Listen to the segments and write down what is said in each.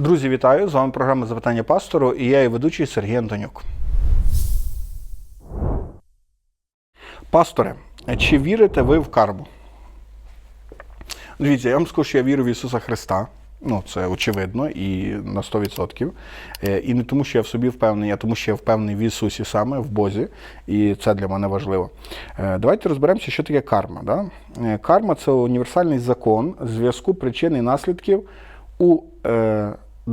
Друзі, вітаю! З вами програма Запитання пастору і я її ведучий Сергій Антонюк. Пасторе, чи вірите ви в карму? Дивіться, я вам скажу, що я вірю в Ісуса Христа. Ну, це очевидно і на 100%. Е, І не тому, що я в собі впевнений, а тому, що я впевнений в Ісусі саме, в Бозі, і це для мене важливо. Е, Давайте розберемося, що таке карма. Да? Е, Карма це універсальний закон зв'язку причин і наслідків у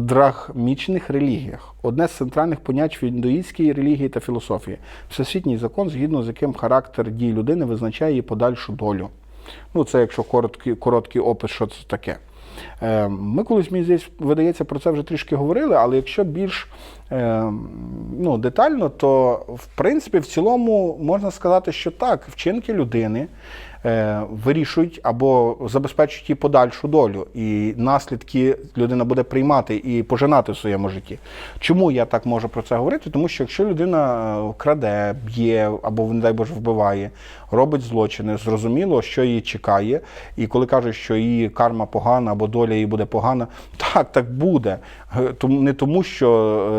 драгмічних релігіях. Одне з центральних понять в індуїстській релігії та філософії. Всесвітній закон, згідно з яким характер дій людини визначає її подальшу долю. Ну, це якщо короткий, короткий опис, що це таке. Е, Ми колись, мені здається, видається, про це вже трішки говорили, але якщо більш е, ну, детально, то в принципі в цілому можна сказати, що так, вчинки людини е, вирішують або забезпечують її подальшу долю, і наслідки людина буде приймати і пожинати в своєму житті. Чому я так можу про це говорити? Тому що якщо людина краде, б'є або, не дай Боже, вбиває, робить злочини, зрозуміло, що її чекає. І коли кажуть, що її карма погана або доля її буде погана, так, так буде. Е, не тому, що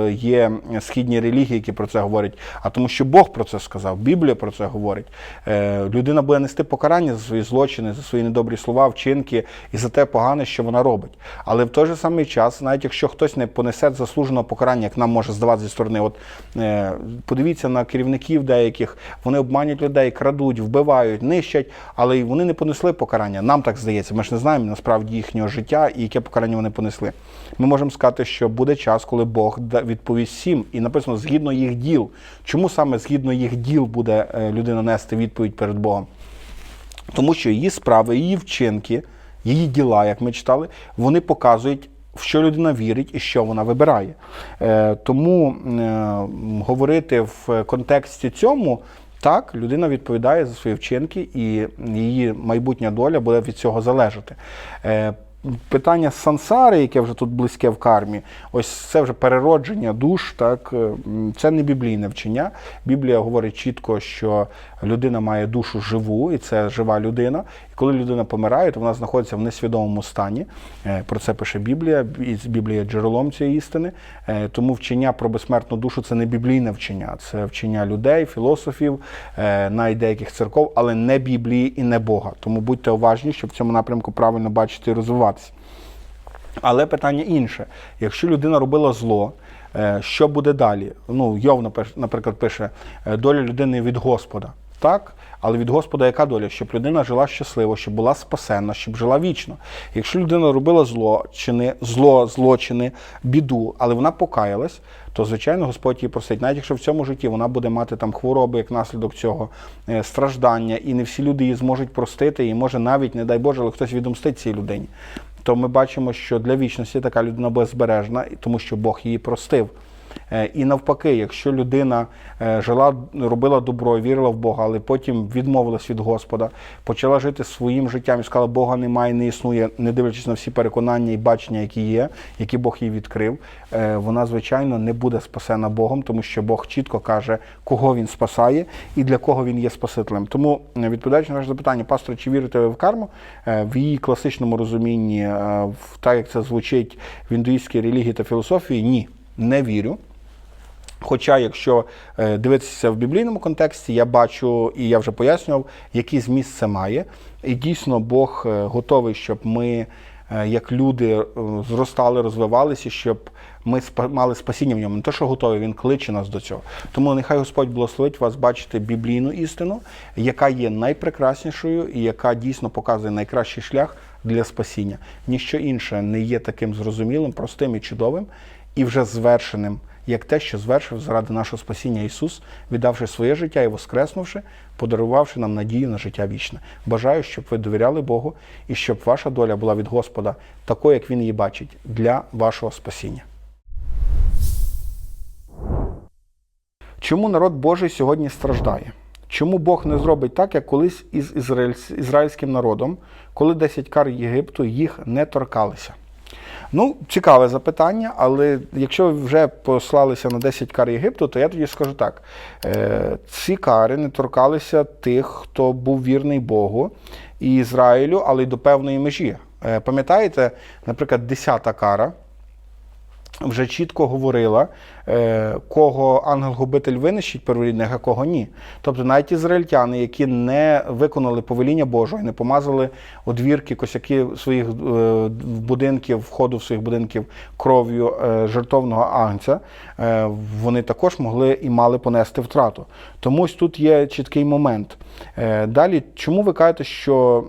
е, є східні релігії, які про це говорять, а тому, що Бог про це сказав, Біблія про це говорить. Е, Людина буде нести покарання за свої злочини, за свої недобрі слова, вчинки і за те погане, що вона робить. Але в той же самий час, навіть якщо хтось не понесе заслуженого покарання, як нам може здавати зі сторони, от подивіться на керівників деяких, вони обманюють людей, крадуть, вбивають, нищать, але й вони не понесли покарання. Нам так здається. Ми ж не знаємо насправді їхнього життя і яке покарання вони понесли. Ми можемо сказати, що буде час, коли Бог відповість всім, і написано згідно їх діл. Чому саме згідно їх діл буде е, людина нести відповідь перед Богом? Тому що її справи, її вчинки, її діла, як ми читали, вони показують, в що людина вірить і що вона вибирає. Е, тому е, говорити в контексті цьому. Так, людина відповідає за свої вчинки, і її майбутня доля буде від цього залежати. Е, Питання сансари, яке вже тут близьке в кармі, ось це вже переродження душ. Так е, це не біблійне вчення. Біблія говорить чітко, що людина має душу живу, і це жива людина. Коли людина помирає, то вона знаходиться в несвідомому стані. Е, Про це пише Біблія, і Біблія джерелом цієї істини. Е, Тому вчення про безсмертну душу це не біблійне вчення, це вчення людей, філософів, е, навіть деяких церков, але не Біблії і не Бога. Тому будьте уважні, щоб в цьому напрямку правильно бачити і розвиватися. Але питання інше: якщо людина робила зло, що буде далі? Ну, Йов, наприклад, пише: доля людини від Господа. Так, але від Господа яка доля? Щоб людина жила щасливо, щоб була спасена, щоб жила вічно. Якщо людина робила зло, чини, зло, злочини, біду, але вона покаялась, то звичайно Господь її простить. Навіть якщо в цьому житті вона буде мати там хвороби як наслідок цього, е, страждання, і не всі люди її зможуть простити, і може навіть, не дай Боже, але хтось відомстить цій людині. То ми бачимо, що для вічності така людина буде збережена, тому що Бог її простив. Е, І навпаки, якщо людина е, жила, робила добро, вірила в Бога, але потім відмовилась від Господа, почала жити своїм життям і сказала, Бога немає, не існує, не дивлячись на всі переконання і бачення, які є, які Бог їй відкрив, е, вона, звичайно, не буде спасена Богом, тому що Бог чітко каже, кого він спасає і для кого він є Спасителем. Тому, відповідаючи на ваше запитання, пастор, чи вірите ви в карму? В її класичному розумінні, так як це звучить в індуїстській релігії та філософії, ні, не вірю. Хоча, якщо е, дивитися в біблійному контексті, я бачу і я вже пояснював, який зміст це має. І дійсно Бог е, готовий, щоб ми, е, як люди, зростали, розвивалися, щоб ми мали спасіння в ньому. Не те, що готовий, він кличе нас до цього. Тому нехай Господь благословить вас бачити біблійну істину, яка є найпрекраснішою і яка дійсно показує найкращий шлях для спасіння. Ніщо інше не є таким зрозумілим, простим і чудовим, і вже звершеним як те, що звершив заради нашого спасіння Ісус, віддавши своє життя і воскреснувши, подарувавши нам надію на життя вічне. Бажаю, щоб ви довіряли Богу і щоб ваша доля була від Господа такою, як Він її бачить, для вашого спасіння. Чому народ Божий сьогодні страждає? Чому Бог не зробить так, як колись із ізраїльським народом, коли 10 кар Єгипту їх не торкалися? Ну, цікаве запитання, але якщо ви вже послалися на 10 кар Єгипту, то я тоді скажу так: Е, ці кари не торкалися тих, хто був вірний Богу і Ізраїлю, але й до певної межі. Е, Пам'ятаєте, наприклад, 10 кара вже чітко говорила, кого ангел-губитель винищить перворідних, а кого ні. Тобто навіть ізраїльтяни, які не виконали повеління Божого, і не помазали одвірки, косяки своїх е, будинків, входу в своїх будинків кров'ю е, жертовного агнця, е, вони також могли і мали понести втрату. Тому тут є чіткий момент. Е, Далі, чому ви кажете, що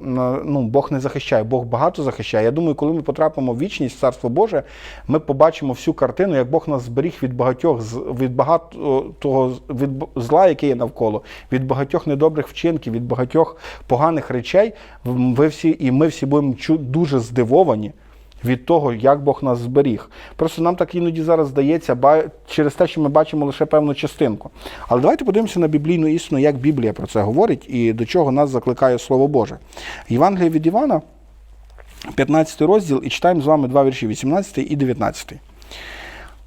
ну, Бог не захищає? Бог багато захищає. Я думаю, коли ми потрапимо в вічність, в Царство Боже, ми побачимо всю картину, як Бог нас зберіг від багатьох з- від багато того від зла, яке є навколо, від багатьох недобрих вчинків, від багатьох поганих речей. Ви всі і ми всі будемо дуже здивовані. Від того, як Бог нас зберіг. Просто нам так іноді зараз здається, через те, що ми бачимо лише певну частинку. Але давайте подивимося на біблійну істину, як Біблія про це говорить і до чого нас закликає Слово Боже. Євангеліє від Івана, 15 розділ, і читаємо з вами два вірші, 18 і 19.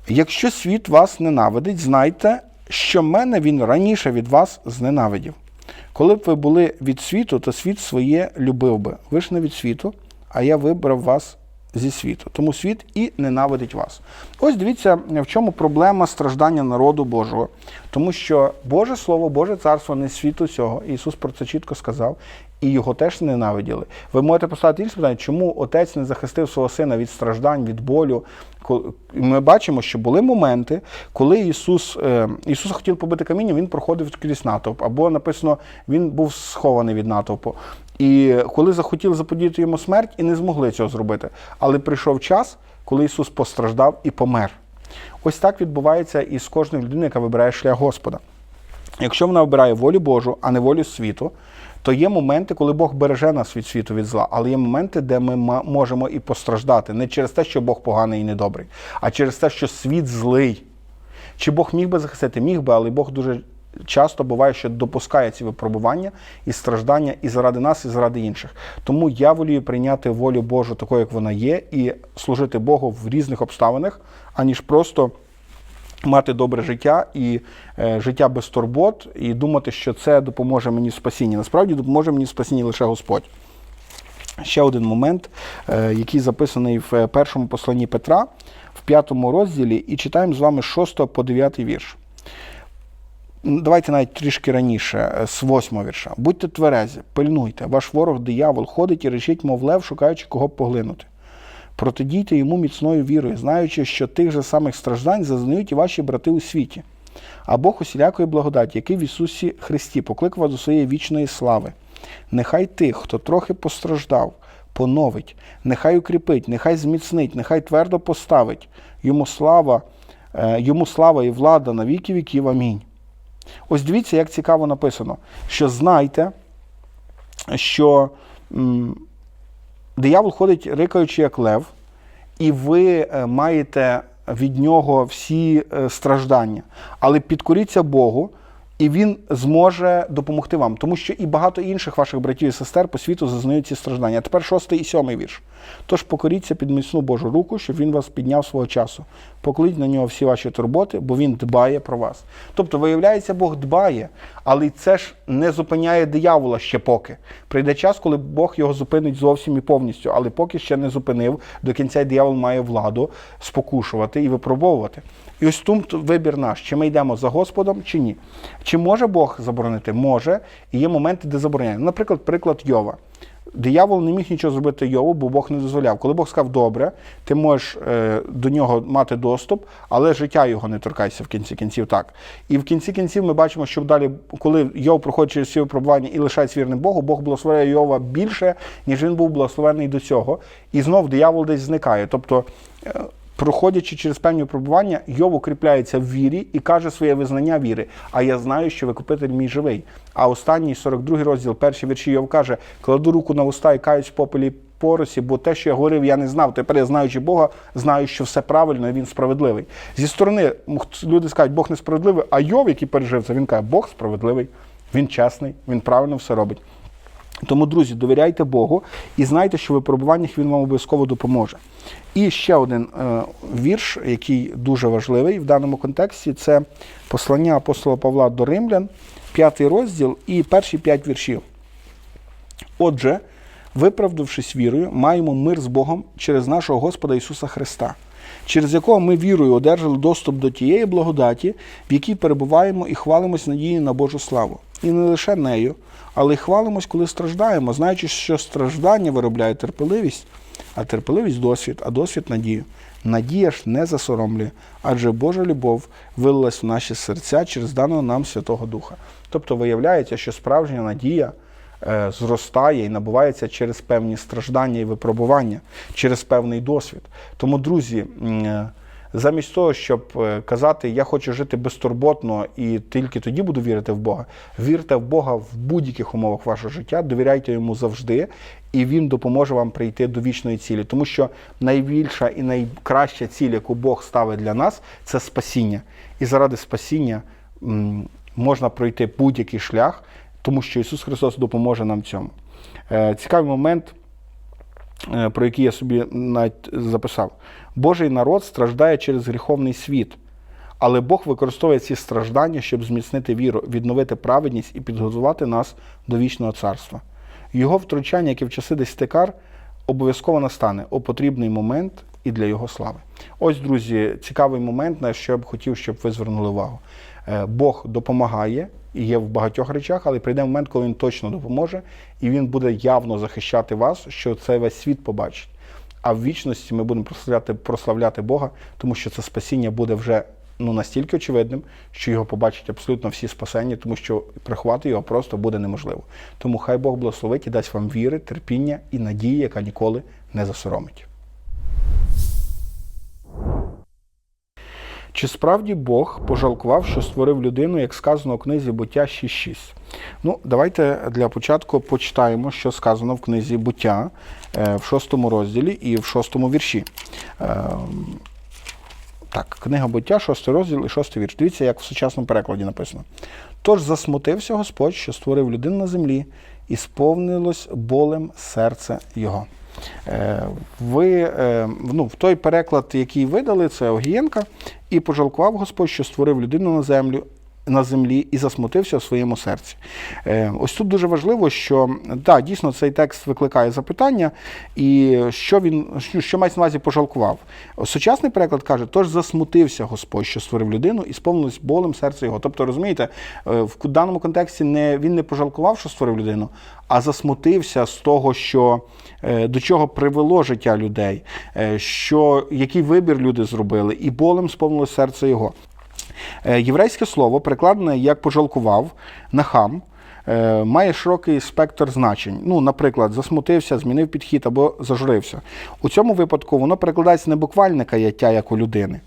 Якщо світ вас ненавидить, знайте, що мене він раніше від вас зненавидів. Коли б ви були від світу, то світ своє любив би. Ви ж не від світу, а я вибрав вас зі світу. Тому світ і ненавидить вас. Ось дивіться, в чому проблема страждання народу Божого. Тому що Боже Слово, Боже царство не світу цього. Ісус про це чітко сказав. І його теж ненавиділи. Ви можете поставити інше питання, чому отець не захистив свого сина від страждань, від болю. Ми бачимо, що були моменти, коли Ісус, е, Ісуса хотів побити камінням, він проходив крізь натовп, або написано, він був схований від натовпу. І коли захотіли заподіяти йому смерть, і не змогли цього зробити. Але прийшов час, коли Ісус постраждав і помер. Ось так відбувається і з кожною людиною, яка вибирає шлях Господа. Якщо вона обирає волю Божу, а не волю світу, то є моменти, коли Бог береже нас від світу від зла, але є моменти, де ми можемо і постраждати не через те, що Бог поганий і недобрий, а через те, що світ злий. Чи Бог міг би захистити? Міг би, але Бог дуже часто буває, що допускає ці випробування і страждання і заради нас, і заради інших. Тому я волію прийняти волю Божу такою, як вона є, і служити Богу в різних обставинах, аніж просто мати добре життя і е, життя без турбот, і думати, що це допоможе мені в спасінні. Насправді допоможе мені спасінні лише Господь. Ще один момент, е, який записаний в першому посланні Петра, в п'ятому розділі, і читаємо з вами з 6 по 9 вірш. Давайте навіть трішки раніше, е, з 8 вірша. Будьте тверезі, пильнуйте, ваш ворог диявол ходить і речить, мов лев, шукаючи кого поглинути. Протидійте йому міцною вірою, знаючи, що тих же самих страждань зазнають і ваші брати у світі. А Бог усілякої благодаті, який в Ісусі Христі покликав вас до своєї вічної слави. Нехай тих, хто трохи постраждав, поновить, нехай укріпить, нехай зміцнить, нехай твердо поставить. Йому слава, е, йому слава і влада на віки віків. Амінь. Ось дивіться, як цікаво написано, що знайте, що диявол ходить, рикаючи, як лев, і ви е, маєте від нього всі е, страждання. Але підкоріться Богу, і Він зможе допомогти вам, тому що і багато інших ваших братів і сестер по світу зазнають ці страждання. Тепер шостий і сьомий вірш. Тож покоріться під міцну Божу руку, щоб він вас підняв свого часу. Покладіть на нього всі ваші турботи, бо він дбає про вас. Тобто, виявляється, Бог дбає, але це ж не зупиняє диявола ще поки. Прийде час, коли Бог його зупинить зовсім і повністю, але поки ще не зупинив. До кінця диявол має владу спокушувати і випробовувати. І ось тут вибір наш, чи ми йдемо за Господом, чи ні. Чи може Бог заборонити? Може. І є моменти, де забороняє. Наприклад, приклад Йова. Диявол не міг нічого зробити Йову, бо Бог не дозволяв. Коли Бог сказав, добре, ти можеш е, до нього мати доступ, але життя його не торкайся в кінці кінців так. І в кінці кінців ми бачимо, що далі, коли Йов проходить через ці випробування і лишається вірним Богу, Бог благословляє Йова більше, ніж він був благословений до цього. І знов диявол десь зникає. Тобто, е, проходячи через певні випробування, Йов укріпляється в вірі і каже своє визнання віри. А я знаю, що викупитель мій живий. А останній 42 розділ, перший вірші Йов каже: кладу руку на уста і каюсь в попелі поросі, бо те, що я говорив, я не знав. Тепер я знаючи Бога, знаю, що все правильно і він справедливий. Зі сторони люди скажуть, Бог несправедливий, а Йов, який пережив це, він каже, Бог справедливий, він чесний, він правильно все робить. Тому, друзі, довіряйте Богу і знайте, що в випробуваннях він вам обов'язково допоможе. І ще один е, вірш, який дуже важливий в даному контексті, це послання апостола Павла до Римлян, п'ятий розділ і перші п'ять віршів. Отже, виправдавшись вірою, маємо мир з Богом через нашого Господа Ісуса Христа, через якого ми вірою одержали доступ до тієї благодаті, в якій перебуваємо і хвалимось надією на Божу славу. І не лише нею, але й хвалимось, коли страждаємо, знаючи, що страждання виробляє терпеливість, а терпеливість досвід, а досвід надію. Надія ж не засоромлює, адже Божа любов вилилась в наші серця через даного нам Святого Духа. Тобто виявляється, що справжня надія е, зростає і набувається через певні страждання і випробування, через певний досвід. Тому, друзі, е, замість того, щоб е, казати, я хочу жити безтурботно і тільки тоді буду вірити в Бога, вірте в Бога в будь-яких умовах вашого життя, довіряйте йому завжди, і він допоможе вам прийти до вічної цілі. Тому що найбільша і найкраща ціль, яку Бог ставить для нас, це спасіння. І заради спасіння можна пройти будь-який шлях, тому що Ісус Христос допоможе нам в цьому. Е, Цікавий момент, про який я собі навіть записав. Божий народ страждає через гріховний світ, але Бог використовує ці страждання, щоб зміцнити віру, відновити праведність і підготувати нас до вічного царства. Його втручання, як і в часи десятикар, обов'язково настане у потрібний момент і для його слави. Ось, друзі, цікавий момент, на що я б хотів, щоб ви звернули увагу. Е, Бог допомагає і є в багатьох речах, але прийде момент, коли він точно допоможе, і він буде явно захищати вас, що це весь світ побачить. А в вічності ми будемо прославляти, прославляти Бога, тому що це спасіння буде вже ну, настільки очевидним, що його побачать абсолютно всі спасені, тому що приховати його просто буде неможливо. Тому хай Бог благословить і дасть вам віри, терпіння і надії, яка ніколи не засоромить. Чи справді Бог пожалкував, що створив людину, як сказано у книзі Буття 6.6? Ну, давайте для початку почитаємо, що сказано в книзі Буття е, в шостому розділі і в шостому вірші. Е, Так, книга буття, шостий розділ і шостий вірш. Дивіться, як в сучасному перекладі написано. Тож засмутився Господь, що створив людину на землі, і сповнилось болем серце його. Е, Ви, е, ну, в той переклад, який видали, це Огієнка, і пожалкував Господь, що створив людину на землю. На землі і засмутився в своєму серці. Е, ось тут дуже важливо, що да, дійсно цей текст викликає запитання, і що він що, мається на увазі пожалкував. Сучасний переклад каже: тож засмутився Господь, що створив людину, і сповнилось болем серце його. Тобто, розумієте, е, в даному контексті не він не пожалкував, що створив людину, а засмутився з того, що е, до чого привело життя людей, що який вибір люди зробили, і болем сповнилось серце його. Е, Єврейське слово, перекладене як пожалкував, нахам, е, має широкий спектр значень. Ну, наприклад, засмутився, змінив підхід або зажурився. У цьому випадку воно перекладається не буквальне каяття, як у людини.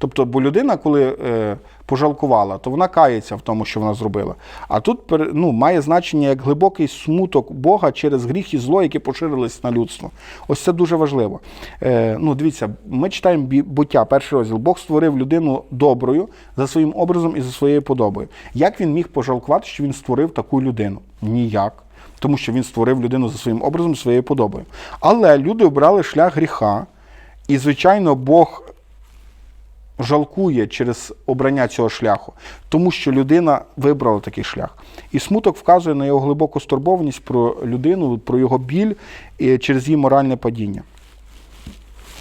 Тобто, бо людина, коли е, пожалкувала, то вона кається в тому, що вона зробила. А тут ну, має значення як глибокий смуток Бога через гріх і зло, які поширились на людство. Ось це дуже важливо. Е, ну, дивіться, ми читаємо буття, перший розділ. Бог створив людину доброю за своїм образом і за своєю подобою. Як він міг пожалкувати, що він створив таку людину? Ніяк. Тому що він створив людину за своїм образом, своєю подобою. Але люди обрали шлях гріха, і, звичайно, Бог жалкує через обрання цього шляху, тому що людина вибрала такий шлях. І смуток вказує на його глибоку стурбованість про людину, про його біль і через її моральне падіння.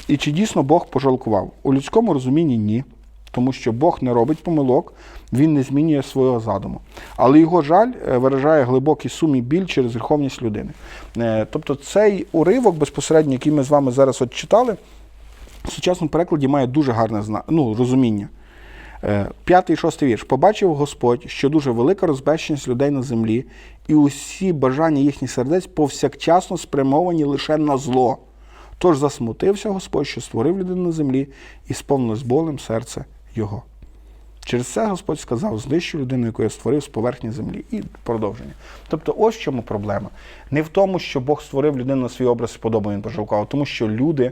І чи дійсно Бог пожалкував? У людському розумінні ні. Тому що Бог не робить помилок, він не змінює свого задуму. Але його жаль е, виражає глибокий сум і біль через гріховність людини. Е, Тобто цей уривок безпосередньо, який ми з вами зараз от читали, в сучасному перекладі має дуже гарне ну, розуміння. Е, П'ятий шостий вірш. Побачив Господь, що дуже велика розбещеність людей на землі, і усі бажання їхніх сердець повсякчасно спрямовані лише на зло. Тож засмутився Господь, що створив людину на землі, і сповнилось болем серце його. Через це Господь сказав: знищу людину, яку я створив з поверхні землі. І продовження. Тобто, ось в чому проблема. Не в тому, що Бог створив людину на свій образ і подобає він пожалкував, тому що люди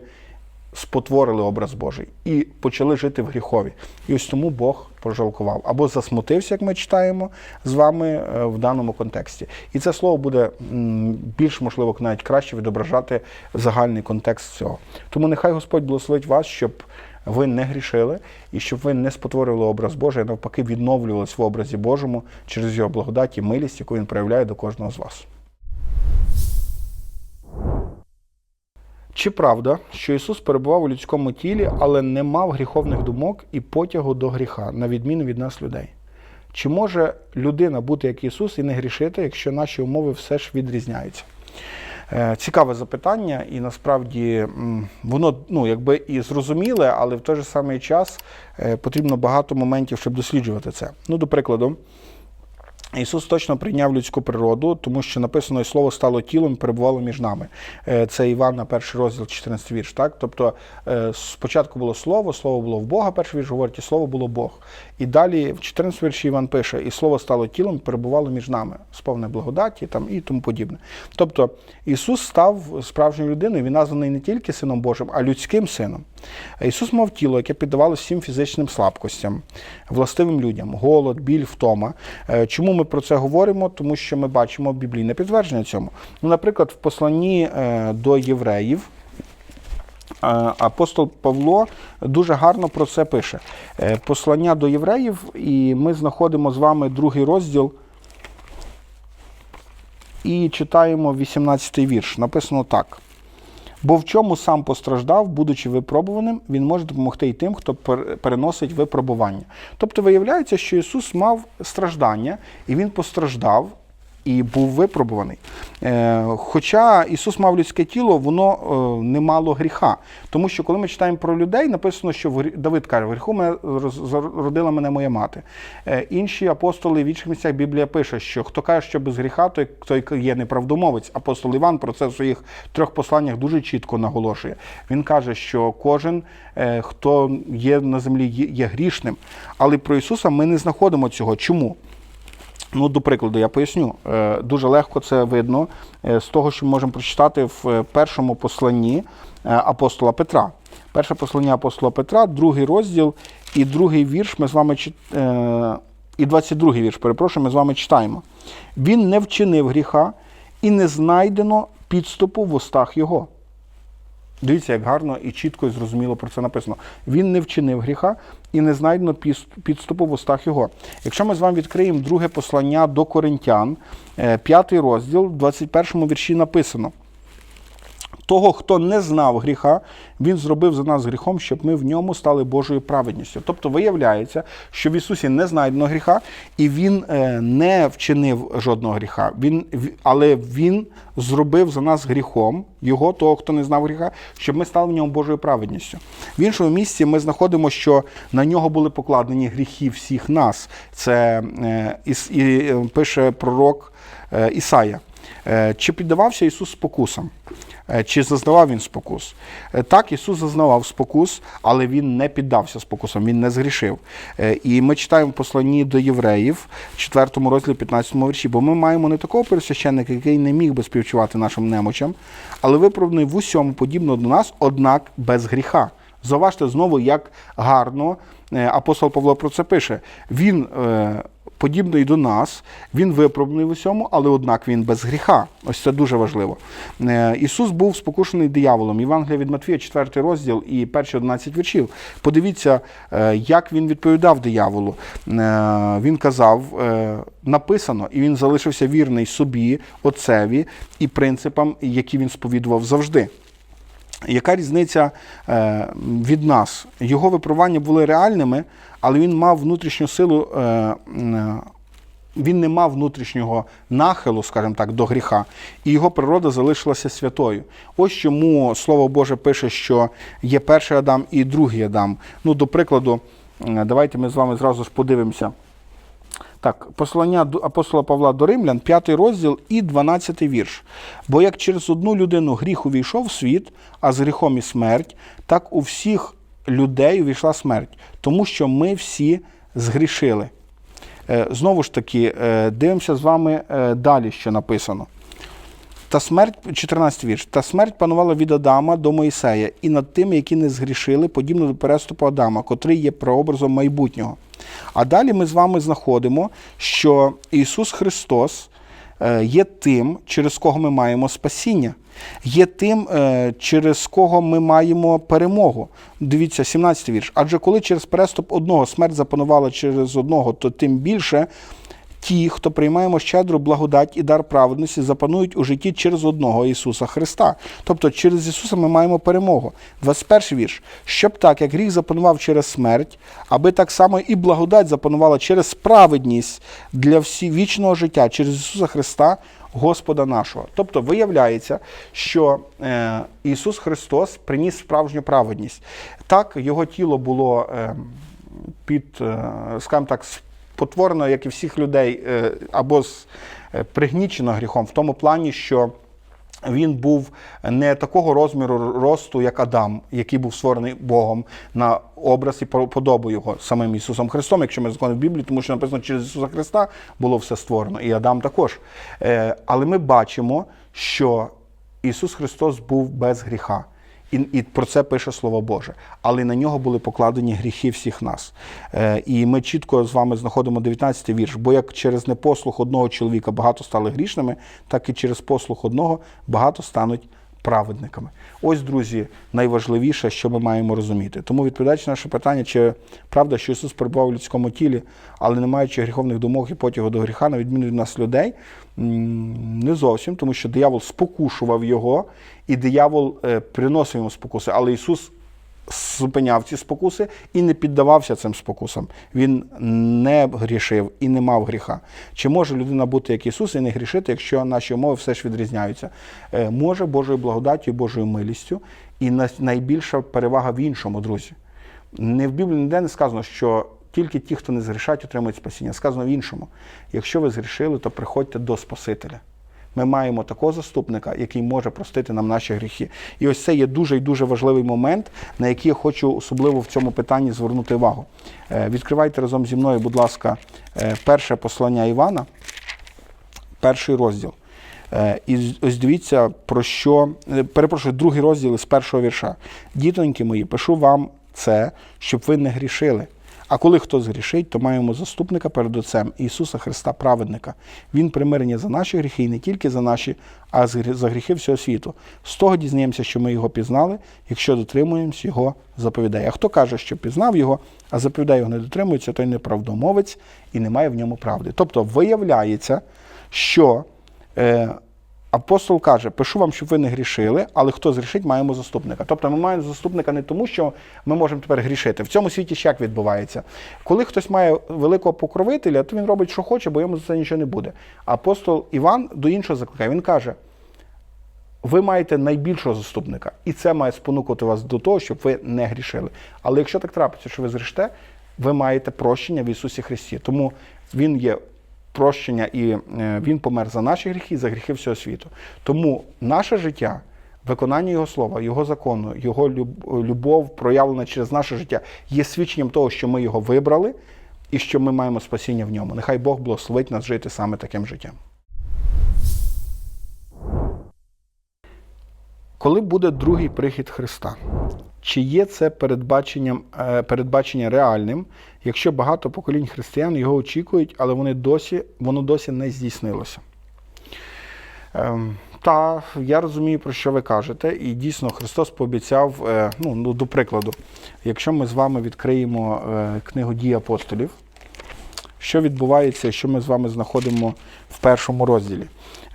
спотворили образ Божий і почали жити в гріхові. І ось тому Бог пожалкував. Або засмутився, як ми читаємо з вами е, в даному контексті. І це слово буде більш, можливо, навіть краще відображати загальний контекст цього. Тому нехай Господь благословить вас, щоб ви не грішили і щоб ви не спотворили образ Божий, а навпаки, відновлювались в образі Божому через його благодать і милість, яку він проявляє до кожного з вас. Чи правда, що Ісус перебував у людському тілі, але не мав гріховних думок і потягу до гріха, на відміну від нас людей? Чи може людина бути як Ісус і не грішити, якщо наші умови все ж відрізняються? Е, Цікаве запитання, і насправді воно ну, якби і зрозуміле, але в той же самий час е, потрібно багато моментів, щоб досліджувати це. Ну, до прикладу, Ісус точно прийняв людську природу, тому що написано, і слово стало тілом перебувало між нами. Е, Це Івана, перший розділ, 14 вірш. Так? Тобто е, спочатку було слово, слово було в Бога, перший вірш говорить, і слово було Бог. І далі в 14 вірші Іван пише, і слово стало тілом перебувало між нами, сповне благодаті там, і тому подібне. Тобто Ісус став справжньою людиною, він названий не тільки Сином Божим, а людським сином. Ісус мав тіло, яке піддавалося всім фізичним слабкостям, властивим людям, голод, біль, втома. Е, Чому ми про це говоримо? Тому що ми бачимо біблійне підтвердження цьому. Ну, наприклад, в посланні е, до євреїв. е, Апостол Павло дуже гарно про це пише. Е, Послання до євреїв, і ми знаходимо з вами другий розділ і читаємо 18 вірш. Написано так. Бо в чому сам постраждав, будучи випробуваним, він може допомогти й тим, хто пер- переносить випробування. Тобто виявляється, що Ісус мав страждання, і Він постраждав і був випробуваний. Е, хоча Ісус мав людське тіло, воно е, не мало гріха. Тому що коли ми читаємо про людей, написано, що Давид каже, в гріху мене зародила мене моя мати. Е, інші апостоли в інших місцях Біблія пише, що хто каже, що без гріха, той, той є неправдомовець. Апостол Іван про це в своїх трьох посланнях дуже чітко наголошує. Він каже, що кожен, хто є на землі, є грішним. Але про Ісуса ми не знаходимо цього. Чому? Ну, до прикладу, я поясню. Е, Дуже легко це видно е, з того, що ми можемо прочитати в е, першому посланні апостола Петра. Перше послання апостола Петра, другий розділ і другий вірш ми з вами чит- і 22 вірш, перепрошую, ми з вами читаємо. Він не вчинив гріха і не знайдено підступу в устах його. Дивіться, як гарно і чітко і зрозуміло про це написано. Він не вчинив гріха і не знайдено підступу в устах його. Якщо ми з вами відкриємо друге послання до Коринтян, е, п'ятий розділ, в 21 вірші написано. Того, хто не знав гріха, він зробив за нас гріхом, щоб ми в ньому стали Божою праведністю. Тобто виявляється, що в Ісусі не знайдено гріха, і Він е, не вчинив жодного гріха. Він, але Він зробив за нас гріхом, його, того, хто не знав гріха, щоб ми стали в ньому Божою праведністю. В іншому місці ми знаходимо, що на нього були покладені гріхи всіх нас. Це е, Іс- і, е, пише пророк Ісая. Чи піддавався Ісус спокусам? Е, Чи зазнавав він спокус? Е, Так, Ісус зазнавав спокус, але Він не піддався спокусам, Він не згрішив. Е, І ми читаємо посланні до євреїв, 4 розділі, 15 вірші, бо ми маємо не такого пересвященника, який не міг би співчувати нашим немочам, але виправданий в усьому подібно до нас, однак без гріха. Зауважте знову, як гарно апостол Павло про це пише. Він подібний до нас, він виправданий в усьому, але однак він без гріха. Ось це дуже важливо. Е, Ісус був спокушений дияволом. Євангелія від Матвія, 4 розділ і перші 11 віршів. Подивіться, е, як він відповідав дияволу. Е, Він казав, написано, і він залишився вірний собі, отцеві і принципам, які він сповідував завжди. Яка різниця е, від нас? Його випробування були реальними, але він мав внутрішню силу, е, він не мав внутрішнього нахилу, скажімо так, до гріха, і його природа залишилася святою. Ось чому Слово Боже пише, що є перший Адам і другий Адам. Ну, до прикладу, е, давайте ми з вами зразу ж подивимося. Так, послання апостола Павла до Римлян, 5 розділ і 12 вірш. Бо як через одну людину гріх увійшов в світ, а з гріхом і смерть, так у всіх людей увійшла смерть, тому що ми всі згрішили. Е, Знову ж таки, е, дивимося з вами е, далі, що написано. Та смерть, 14 вірш, та смерть панувала від Адама до Моїсея, і над тими, які не згрішили, подібно до переступу Адама, котрий є прообразом майбутнього. А далі ми з вами знаходимо, що Ісус Христос е, є тим, через кого ми маємо спасіння, є тим, е, через кого ми маємо перемогу. Дивіться, 17 вірш. Адже коли через переступ одного смерть запанувала через одного, то тим більше ті, хто приймаємо щедру благодать і дар праведності, запанують у житті через одного Ісуса Христа. Тобто через Ісуса ми маємо перемогу. 21 вірш. Щоб так, як гріх запанував через смерть, аби так само і благодать запанувала через справедність для всі вічного життя, через Ісуса Христа, Господа нашого. Тобто виявляється, що е, Ісус Христос приніс справжню праведність. Так, Його тіло було е, під, скажімо так, спотворено, як і всіх людей, е, або е, пригнічено гріхом, в тому плані, що він був не такого розміру росту, як Адам, який був створений Богом на образ і подобу його самим Ісусом Христом, якщо ми закони в Біблії, тому що написано, через Ісуса Христа було все створено, і Адам також. Е, Але ми бачимо, що Ісус Христос був без гріха. І, і про це пише Слово Боже. Але на нього були покладені гріхи всіх нас. Е, і ми чітко з вами знаходимо 19 вірш. Бо як через непослух одного чоловіка багато стали грішними, так і через послух одного багато стануть праведниками. Ось, друзі, найважливіше, що ми маємо розуміти. Тому відповідаючи на наше питання, чи правда, що Ісус перебував у людському тілі, але не маючи гріховних думок і потягу до гріха, на відміну від нас людей, не зовсім, тому що диявол спокушував його, і диявол е, приносив йому спокуси, але Ісус зупиняв ці спокуси і не піддавався цим спокусам. Він не грішив і не мав гріха. Чи може людина бути як Ісус і не грішити, якщо наші умови все ж відрізняються? Е, Може Божою благодаттю Божою милістю, і найбільша перевага в іншому, друзі. Не в Біблії ніде не сказано, що тільки ті, хто не згрішать, отримують спасіння. Сказано в іншому. Якщо ви згрішили, то приходьте до Спасителя. Ми маємо такого заступника, який може простити нам наші гріхи. І ось це є дуже і дуже важливий момент, на який я хочу особливо в цьому питанні звернути увагу. Е, Відкривайте разом зі мною, будь ласка, е, перше послання Івана, перший розділ. Е, І ось дивіться, про що, перепрошую, другий розділ з першого вірша. Дітоньки мої, пишу вам це, щоб ви не грішили. А коли хто згрішить, то маємо заступника перед Отцем Ісуса Христа, праведника. Він примирення за наші гріхи і не тільки за наші, а за гріхи всього світу. З того дізнаємося, що ми його пізнали, якщо дотримуємося його заповідей. А хто каже, що пізнав його, а заповідей його не дотримується, той неправдомовець і немає в ньому правди. Тобто виявляється, що е, апостол каже: пишу вам, щоб ви не грішили, але хто згрішить, маємо заступника. Тобто ми маємо заступника не тому, що ми можемо тепер грішити. В цьому світі ще як відбувається. Коли хтось має великого покровителя, то він робить, що хоче, бо йому за це нічого не буде. Апостол Іван до іншого закликає. Він каже: ви маєте найбільшого заступника, і це має спонукати вас до того, щоб ви не грішили. Але якщо так трапиться, що ви згрішите, ви маєте прощення в Ісусі Христі. Тому Він є прощення і е, Він помер за наші гріхи, за гріхи всього світу. Тому наше життя, виконання Його слова, Його закону, Його любов, проявлена через наше життя, є свідченням того, що ми його вибрали і що ми маємо спасіння в ньому. Нехай Бог благословить нас жити саме таким життям. Коли буде другий прихід Христа? Чи є це передбаченням, е, передбачення реальним, якщо багато поколінь християн його очікують, але вони досі, воно досі не здійснилося? Ем, та я розумію, про що ви кажете, і дійсно Христос пообіцяв, е, ну, ну до прикладу, якщо ми з вами відкриємо е, книгу дій апостолів, що відбувається, що ми з вами знаходимо в першому розділі.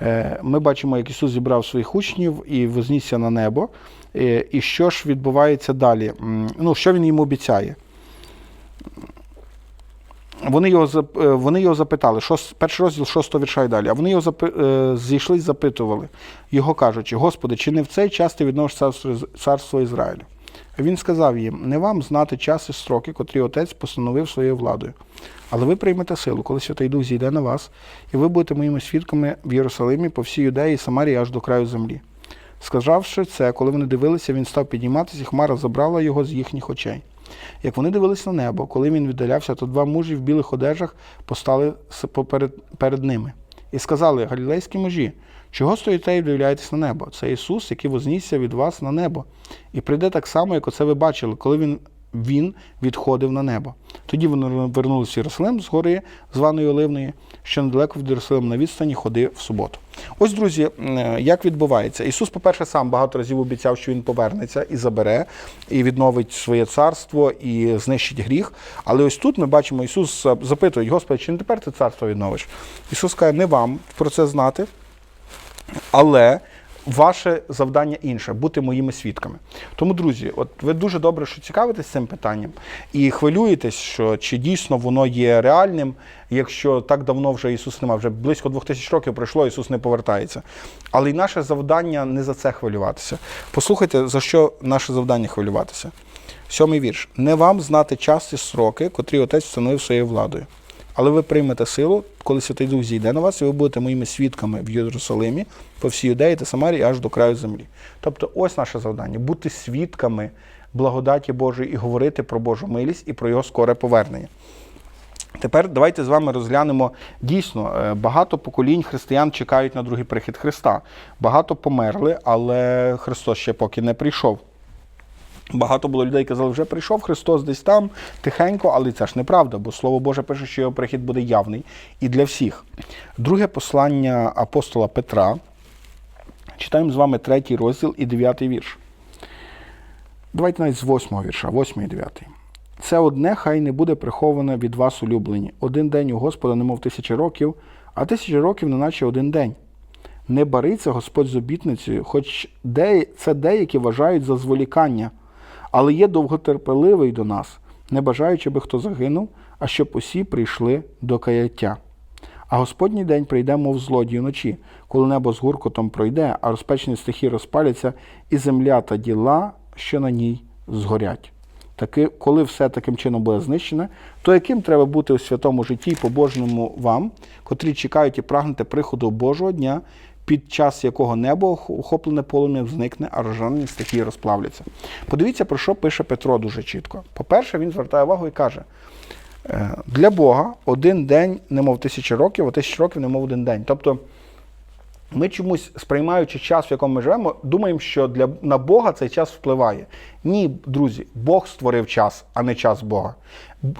Е, Ми бачимо, як Ісус зібрав своїх учнів і вознісся на небо. І що ж відбувається далі? Ну, що він їм обіцяє? Вони його, зап- е, вони його запитали, шос- перший розділ шостого вірша і далі. А вони його запи, е, зійшли запитували, його кажучи, Господи, чи не в цей час ти відносиш царство, царство Ізраїлю? А Він сказав їм: не вам знати час і строки, котрі отець постановив своєю владою. Але ви приймете силу, коли Святий Дух зійде на вас, і ви будете моїми свідками в Єрусалимі по всій Юдеї і Самарії аж до краю землі. Сказавши це, коли вони дивилися, він став підніматися, і хмара забрала його з їхніх очей. Як вони дивились на небо, коли він віддалявся, то два мужі в білих одежах постали поперед, перед ними і сказали галілейські мужі, чого стоїте і дивляєтесь на небо? Це Ісус, який вознісся від вас на небо, і прийде так само, як оце ви бачили, коли він він відходив на небо. Тоді вони вернулися в Єрусалим з гори званої Оливної, що недалеко від Єрусалима на відстані ходи в суботу. Ось, друзі, е, як відбувається? Ісус, по-перше, сам багато разів обіцяв, що Він повернеться і забере, і відновить своє царство, і знищить гріх. Але ось тут ми бачимо, Ісус запитує, Господи, чи не тепер ти царство відновиш? Ісус каже, не вам про це знати, але ваше завдання інше бути моїми свідками. Тому, друзі, от ви дуже добре, що цікавитесь цим питанням і хвилюєтесь, що чи дійсно воно є реальним, якщо так давно вже Ісус немає, вже близько двох тисяч років пройшло, Ісус не повертається. Але й наше завдання не за це хвилюватися. Послухайте, за що наше завдання хвилюватися. Сьомий вірш. Не вам знати час і сроки, котрі отець встановив своєю владою. Але ви приймете силу, коли Святий Дух зійде на вас, і ви будете моїми свідками в Єрусалимі, по всій Юдеї та Самарії, аж до краю землі. Тобто, ось наше завдання бути свідками благодаті Божої і говорити про Божу милість і про його скоре повернення. Тепер давайте з вами розглянемо дійсно е, багато поколінь християн чекають на другий прихід Христа. Багато померли, але Христос ще поки не прийшов. Багато було людей, казали, вже прийшов Христос десь там тихенько, але це ж неправда, бо Слово Боже пише, що його прихід буде явний і для всіх. Друге послання апостола Петра. Читаємо з вами третій розділ і дев'ятий вірш. Давайте навіть з восьмого вірша, восьмий і дев'ятий. Це одне хай не буде приховане від вас улюблені. Один день у Господа, немов тисячі років, а тисячі років, неначе один день. Не бариться Господь з обітницею, хоч це деякі вважають за зволікання, але є довготерпеливий до нас, не бажаючи би хто загинув, а щоб усі прийшли до каяття. А Господній день прийде, мов злодій вночі, коли небо з гуркотом пройде, а розпечені стихи розпаляться, і земля та діла, що на ній згорять. Таки, коли все таким чином буде знищене, то яким треба бути у святому житті і побожному вам, котрі чекають і прагнете приходу Божого дня, під час якого небо охоплене полум'ям зникне, а рожані стихії розплавляться. Подивіться, про що пише Петро дуже чітко. По-перше, він звертає увагу і каже: «Е, для Бога один день, немов тисячі років, а тисячі років, немов один день. Тобто ми чомусь, сприймаючи час, в якому ми живемо, думаємо, що для, на Бога цей час впливає. Ні, друзі, Бог створив час, а не час Бога.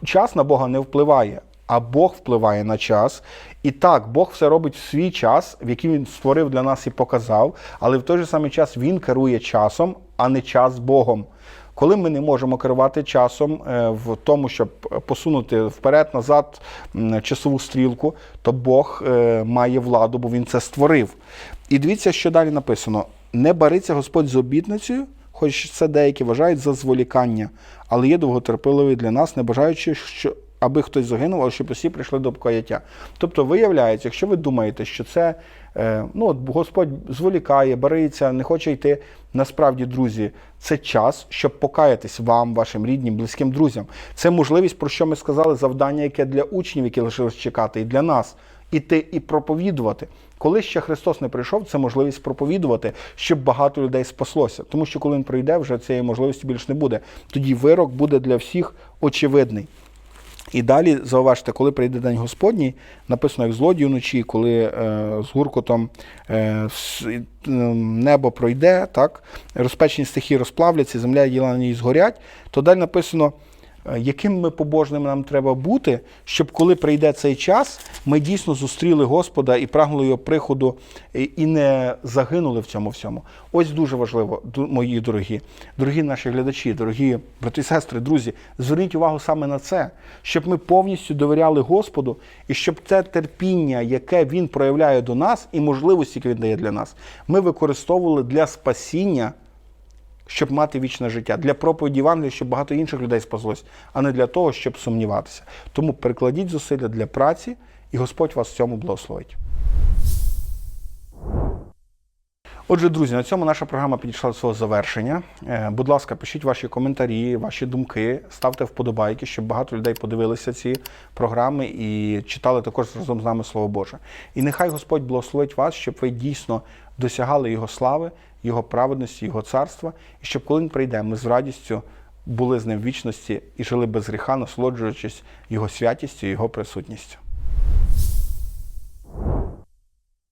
Час на Бога не впливає, а Бог впливає на час. І так, Бог все робить в свій час, в який він створив для нас і показав, але в той же самий час він керує часом, а не час Богом. Коли ми не можемо керувати часом е, в тому, щоб посунути вперед-назад часову стрілку, то Бог е, має владу, бо він це створив. І дивіться, що далі написано: не бариться Господь з обітницею, хоч це деякі вважають за зволікання, але є довготерпеливий для нас, не бажаючи, що. Аби хтось загинув, але щоб усі прийшли до покаяття. Тобто, виявляється, якщо ви думаєте, що це е, ну, от Господь зволікає, бариться, не хоче йти. Насправді, друзі, це час, щоб покаятись вам, вашим рідним, близьким друзям. Це можливість, про що ми сказали, завдання, яке для учнів, які лишились чекати, і для нас іти і проповідувати. Коли ще Христос не прийшов, це можливість проповідувати, щоб багато людей спаслося. Тому що коли він прийде, вже цієї можливості більше не буде. Тоді вирок буде для всіх очевидний. І далі зауважте, коли прийде День Господній, написано як злодій вночі, коли е, з гуркотом е, небо пройде, так, розпечені стихи розплавляться, земля і діла на ній згорять, то далі написано, яким ми побожним нам треба бути, щоб коли прийде цей час, ми дійсно зустріли Господа і прагнули його приходу і і не загинули в цьому всьому. Ось дуже важливо, мої дорогі, дорогі наші глядачі, дорогі брати сестри, друзі, зверніть увагу саме на це, щоб ми повністю довіряли Господу, і щоб це терпіння, яке Він проявляє до нас, і можливості, які він дає для нас, ми використовували для спасіння щоб мати вічне життя, для проповіді Євангелія, щоб багато інших людей спаслось, а не для того, щоб сумніватися. Тому перекладіть зусилля для праці, і Господь вас в цьому благословить. Отже, друзі, на цьому наша програма підійшла до свого завершення. Е, Будь ласка, пишіть ваші коментарі, ваші думки, ставте вподобайки, щоб багато людей подивилися ці програми і читали також разом з нами Слово Боже. І нехай Господь благословить вас, щоб ви дійсно досягали Його слави, Його праведності, Його царства, і щоб коли він прийде, ми з радістю були з ним в вічності і жили без гріха, насолоджуючись Його святістю Його присутністю.